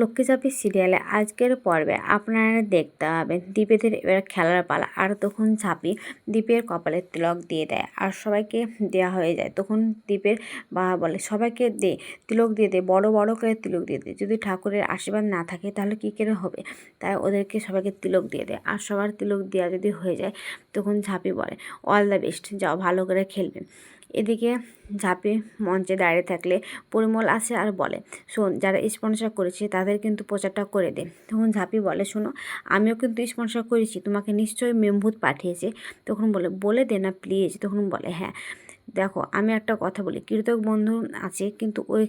লক্ষ্মী চাপি সিরিয়ালে আজকের পর্বে আপনারা দেখতে পাবেন দীপেদের এবার খেলার পালা। আর তখন ঝাঁপি দীপের কপালে তিলক দিয়ে দেয় আর সবাইকে দেওয়া হয়ে যায়। তখন দীপের বাবা বলে, সবাইকে দে, তিলক দিয়ে দে, বড় বড় করে তিলক দিয়ে দে। যদি ঠাকুরের আশীর্বাদ না থাকে তাহলে কী করে হবে? তাই ওদেরকে সবাইকে তিলক দিয়ে দেয়। আর সবার তিলক দেওয়া যদি হয়ে যায়, তখন ঝাঁপি বলে, অল দ্য বেস্ট, যাও ভালো করে খেলবে। এদিকে ঝাঁপি মঞ্চে দাঁড়িয়ে থাকলে পরিমল আসে আর বলে, শোন, যারা স্পন্সর করেছে তাদের কিন্তু প্রচারটা করে দে। তখন ঝাঁপি বলে, শোনো, আমিও কিন্তু স্পন্সর করেছি, তোমাকে নিশ্চয়ই মেমভূত পাঠিয়েছে। তখন বলে বলে দে না প্লিজ তখন বলে হ্যাঁ। দেখো, আমি একটা কথা বলি, কৃতক বন্ধু আছে, কিন্তু ওই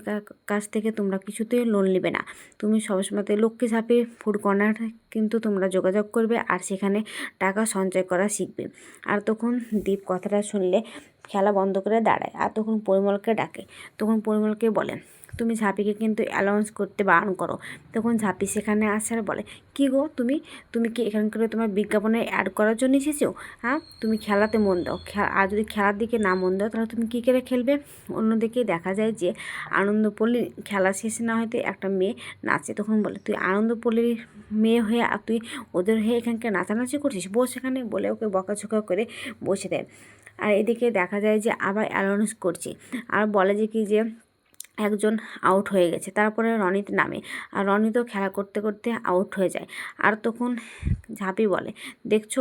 কাছ থেকে তোমরা কিছুতেই লোন নেবে না। তুমি সবসময় লক্ষ্মী সাপে ফুড কর্নার কিন্তু তোমরা যোগাযোগ করবে আর সেখানে টাকা সঞ্চয় করা শিখবে। আর তখন দীপ কথাটা শুনলে, খেলা বন্ধ করে দাঁড়ায় আর তখন পরিমলকে ডাকে। তখন পরিমলকে বলেন তুমি ঝাঁপিকে কিন্তু অ্যালাউন্স করতে বারণ করো। তখন ঝাঁপি সেখানে আসে আর বলে, কী গো তুমি? তুমি কি এখানকার তোমার বিজ্ঞাপনে অ্যাড করার জন্য এসেছ? হ্যাঁ? তুমি খেলাতে মন দাও। আর যদি খেলার দিকে না মন দাও, তাহলে তুমি কী করে খেলবে? অন্যদিকে দেখা যায় যে আনন্দপল্লী খেলা শেষে না হয়তো একটা মেয়ে নাচে। তখন বলে, তুই আনন্দপল্লীর মেয়ে হয়ে আর তুই ওদের হয়ে এখানকার নাচানাচি করছিস? বস এখানে। বলে ওকে বকাঝোকা করে বসে দেয়। আর এদিকে দেখা যায় যে আবার অ্যালাউন্স করছে। আর বলে যে কি যে একজন আউট হয়ে গেছে। তারপরে রনিত নামে। আর রনিতও খেলা করতে করতে আউট হয়ে যায়। আর তখন ঝাঁপি বলে, দেখছ,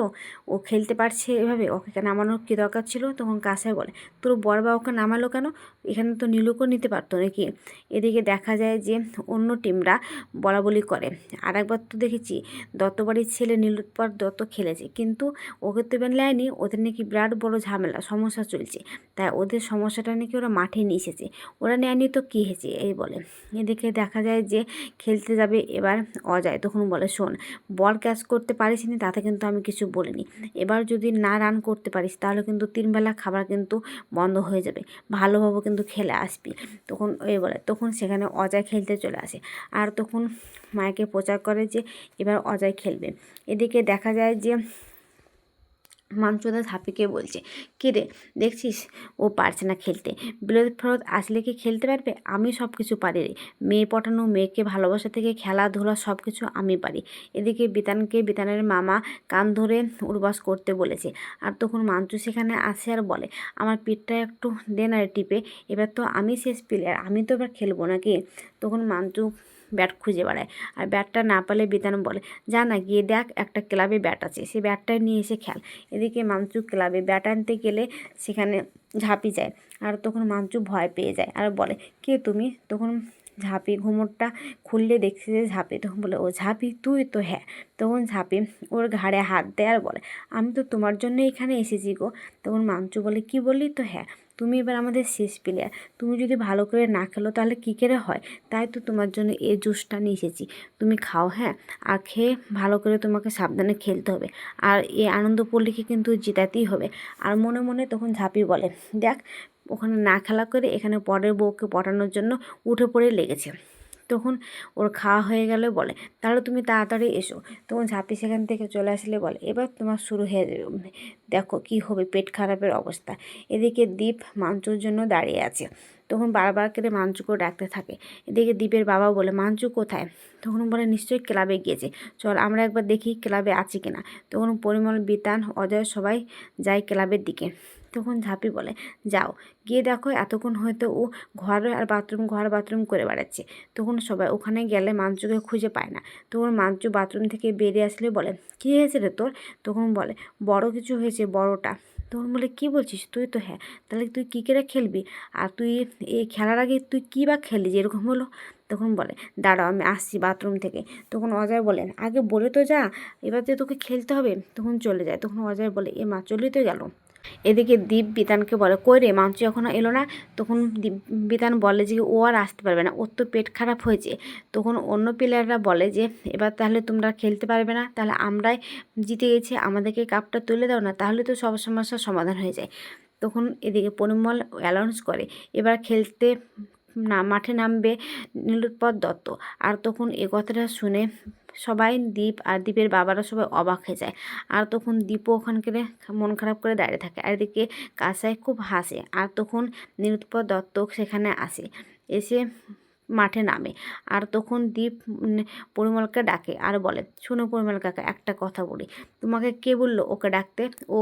ও খেলতে পারছে এভাবে? ওকে নামানোর কী দরকার ছিল? তখন কাসায় বলে, তোর বড় বা ওকে নামালো কেন? এখানে তো নীলুকও নিতে পারতো নাকি? এদিকে দেখা যায় যে অন্য টিমরা বলা বলি করে। আর একবার তো দেখেছি, দত্তবাড়ির ছেলে নীলুৎপর দত্ত খেলেছে। কিন্তু ওকে তো এবার নেয়নি। ওদের নাকি বিরাট বড় ঝামেলা, সমস্যা চলছে। তাই ওদের সমস্যাটা নাকি ওরা মাঠে নিয়ে এসেছে। ওরা নেয়নি তো কী হয়েছে? এই বলে। এদিকে দেখা যায় যে খেলতে যাবে এবার অজয়। তখন বলে, শোন বল ক্যাচ করতে পারিস নি, তাতে কিন্তু আমি কিছু বলিনি। এবার যদি না রান করতে পারিস, তাহলে কিন্তু তিনবেলা খাবার কিন্তু বন্ধ হয়ে যাবে। ভালোভাবে কিন্তু খেলে আসবি। তখন ওই বলে, তখন সেখানে অজয় খেলতে চলে আসে। আর তখন মায়েকে প্রচার করে যে এবার অজয় খেলবে। এদিকে দেখা যায় যে মাঞ্চুদা ঝাঁপিকে বলছে, কে রে, দেখছিস? ও পারছে না খেলতে। বিরোধ ফেরত আসলে কি খেলতে পারবে? আমি সব কিছু পারি রে। মেয়ে পটানো, মেয়েকে ভালোবাসা থেকে খেলাধুলা সব কিছু আমি পারি। এদিকে বিতানকে বিতানের মামা কান ধরে উর্বাস করতে বলেছে। আর তখন মাঞ্চু সেখানে আসে আর বলে, আমার পিঠটা একটু দেন আর টিপে, এবার তো আমি শেষ প্লেয়ার আমি তো এবার খেলব নাকি? তখন মাঞ্চু ব্যাট খুঁজে বেড়ায়। আর ব্যাটটা না পেলে বিতান বলে, যা না, গিয়ে দেখ একটা ক্লাবে ব্যাট আছে সেই ব্যাটটা নিয়ে এসে খেল। এদিকে মাংচু ক্লাবে ব্যাট আনতে গেলে সেখানে ঝাঁপি যায়, আর তখন মাঞ্চু ভয় পেয়ে যায়, আর বলে, কে তুমি? তখন ঝাঁপি ঘুমোরটা খুললে দেখছি যে ঝাঁপি তখন বলে, ও ঝাঁপি? তুই তো হ্যাঁ। তখন ঝাঁপি ওর ঘাড়ে হাত দেয় আর বলে, আমি তো তোমার জন্য এখানে এসেছি গো। তখন মাঞ্চু বলে, কি বললি তো হ্যাঁ? তুমি এবার আমাদের শেষ প্লেয়ার তুমি যদি ভালো করে না খেলো তাহলে কী করে হয়? তাই তো তোমার জন্য এই জুসটা নিয়ে এসেছি। তুমি খাও হ্যাঁ? আর খেয়ে ভালো করে তোমাকে সাবধানে খেলতে হবে। আর এই আনন্দ পল্লীকে কিন্তু জেতাতেই হবে। আর মনে মনে তখন ঝাঁপি বলে, দেখ ওখানে না খেলা করে এখানে পরের বউকে পটানোর জন্য উঠে পড়ে লেগেছে। তখন ওর খাওয়া হয়ে গেলে বলে তাহলে তুমি তাড়াতাড়ি এসো। তখন ঝাঁপি সেখান থেকে চলে আসলে বলে, এবার তোমার শুরু হয়ে যাবে। দেখো কি হবে, পেট খারাপের অবস্থা। এদিকে দ্বীপ মাঞ্চুর জন্য দাঁড়িয়ে আছে। তখন বারবার করে মাঞ্চুকে ডাকতে থাকে। এদিকে দ্বীপের বাবা বলে, মাঞ্চু কোথায়? তখন বলে, নিশ্চয়ই ক্লাবে গিয়েছে। চল আমরা একবার দেখি ক্লাবে আছে কিনা। তখন পরিমল, বিতান, অজয় সবাই যায় ক্লাবের দিকে। তখন ঝাঁপি বলে, যাও। গিয়ে দেখো এতক্ষণ হয়তো ও ঘরে আর বাথরুম, ঘর বাথরুম করে বেড়াচ্ছে। তখন সবাই ওখানে গেলে মাঞ্চুকে খুঁজে পায় না। তখন মাঞ্চু বাথরুম থেকে বেরিয়ে আসলে বলে, কী হয়েছে রে তোর? তখন বলে, বড় কিছু হয়েছে, বড়টা। তখন বলে, কী বলছিস তুই তো হ্যাঁ তাহলে তুই কী করে খেলবি? আর তুই এই খেলার আগে তুই কী বা খেলি যেরকম হলো। তখন বলে, দাঁড়াও, আমি আসছি বাথরুম থেকে। তখন অজয় বলেন আগে বলে তো যা, এবার যে তোকে খেলতে হবে, তখন চলে যায়। তখন অজয় বলে, এ মা, চলেই তো গেল। এদিকে দীপ বিতানকে বলে, কই রে মাংস এখনও এলো না? তখন দীপ বিতান বলে যে, ও আর আসতে পারবে না, ওর তো পেট খারাপ হয়েছে। তখন অন্য প্লেয়াররা বলে যে, এবার তাহলে তোমরা খেলতে পারবে না, তাহলে আমরাই জিতে গেছি, আমাদেরকে কাপটা তুলে দাও না, তাহলে তো সব সমস্যার সমাধান হয়ে যায়। তখন এদিকে পরিমল অ্যালাউন্স করে, এবার খেলতে না, মাঠে নামবে নীলোৎপল দত্ত। আর তখন এ কথাটা শুনে সবাই দীপ আর দ্বীপের বাবারা সবাই অবাক হয়ে যায়। আর তখন দীপও ওখানকে মন খারাপ করে দাঁড়িয়ে থাকে। আর এদিকে কাসায় খুব হাসে। আর তখন নীলোৎপল দত্ত সেখানে আসে। এসে মাঠে নামে। আর তখন দীপ পরিমলকে ডাকে আর বলে, শোনো পরিমল কাকা, একটা কথা বলি। তোমাকে কে বলল ওকে ডাকতে? ও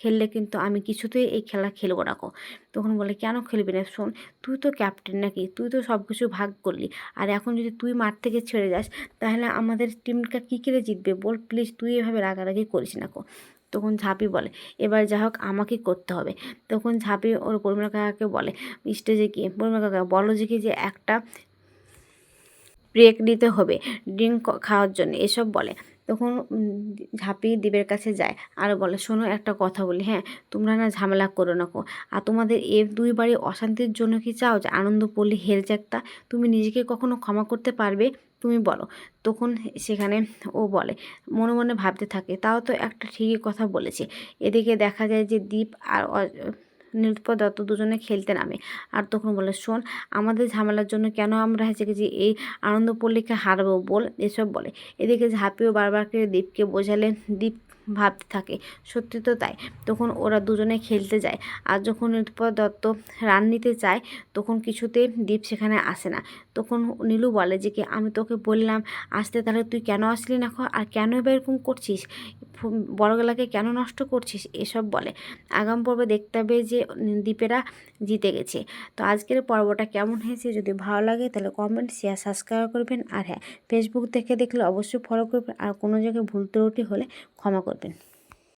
খেললে কিন্তু আমি কিছুতেই এই খেলা খেলব না কো। তখন বলে, কেন খেলবি না? শোন, তুই তো ক্যাপ্টেন নাকি? তুই তো সব কিছু ভাগ করলি। আর এখন যদি তুই মাঠ থেকে ছেড়ে যাস, তাহলে আমাদের টিমটা কী করে জিতবে? বল প্লিজ, তুই এভাবে রাগারাগি করিস না কো। তখন ঝাঁপি বলে, এবার যা হোক, আমাকে করতে হবে। তখন ঝাঁপি ওর পরিমল কাকাকে বলে, স্টেজে গিয়ে পরিমল কাকা, বলো যে কি যে একটা ব্রেক নিতে হবে ড্রিঙ্ক খাওয়ার জন্য, এসব বলে। তখন ঝাঁপি দ্বীপের কাছে যায়, আর বলে, শোনো, একটা কথা বলি হ্যাঁ? তোমরা না ঝামেলা করো না কো। আর তোমাদের এ দুই বাড়ি অশান্তির জন্য কি চাও? যে আনন্দ পল্লী হেরে যাক তা। তুমি নিজেকে কখনো ক্ষমা করতে পারবে? তুমি বলো। তখন সেখানে ও বলে, মনে মনে ভাবতে থাকে। তাও তো একটা ঠিকই কথা বলেছে। এদিকে দেখা যায় যে দীপ আর নীলপদ দত্ত দুজনে খেলতে নামে। আর তখন বলে, শোন, আমাদের ঝামেলার জন্য কেন আমরা হেসে গেছি এই আনন্দ পল্লীকে হারবো বল? এসব বলে। এদিকে ঝাঁপিও বারবার করে দীপকে বোঝালেন, দীপ ভাবতে থাকে। সত্যি তো তাই। তখন ওরা দুজনে খেলতে যায়। আর যখন নীলপদ দত্ত রান নিতে চায়, তখন কিছুতে দীপ সেখানে আসে না। তখন নীলু বলে যে কি, আমি তোকে বললাম, আসতে তাহলে তুই কেন আসলি না আর কেন এবার এরকম করছিস? বড়গলাকে কেন নষ্ট করছিস? এসব বলে। আগাম পর্বে দেখতে হবে যে দীপেরা জিতে গেছে। তো আজকের পর্বটা কেমন হয়েছে? যদি ভালো লাগে তাহলে কমেন্ট শেয়ার সাবস্ক্রাইব করবেন। আর হ্যাঁ ফেসবুক থেকে দেখলে অবশ্যই ফলো করবেন। আর কোনো জায়গায় ভুল ত্রুটি হলে ক্ষমা করবেন। থাকবেন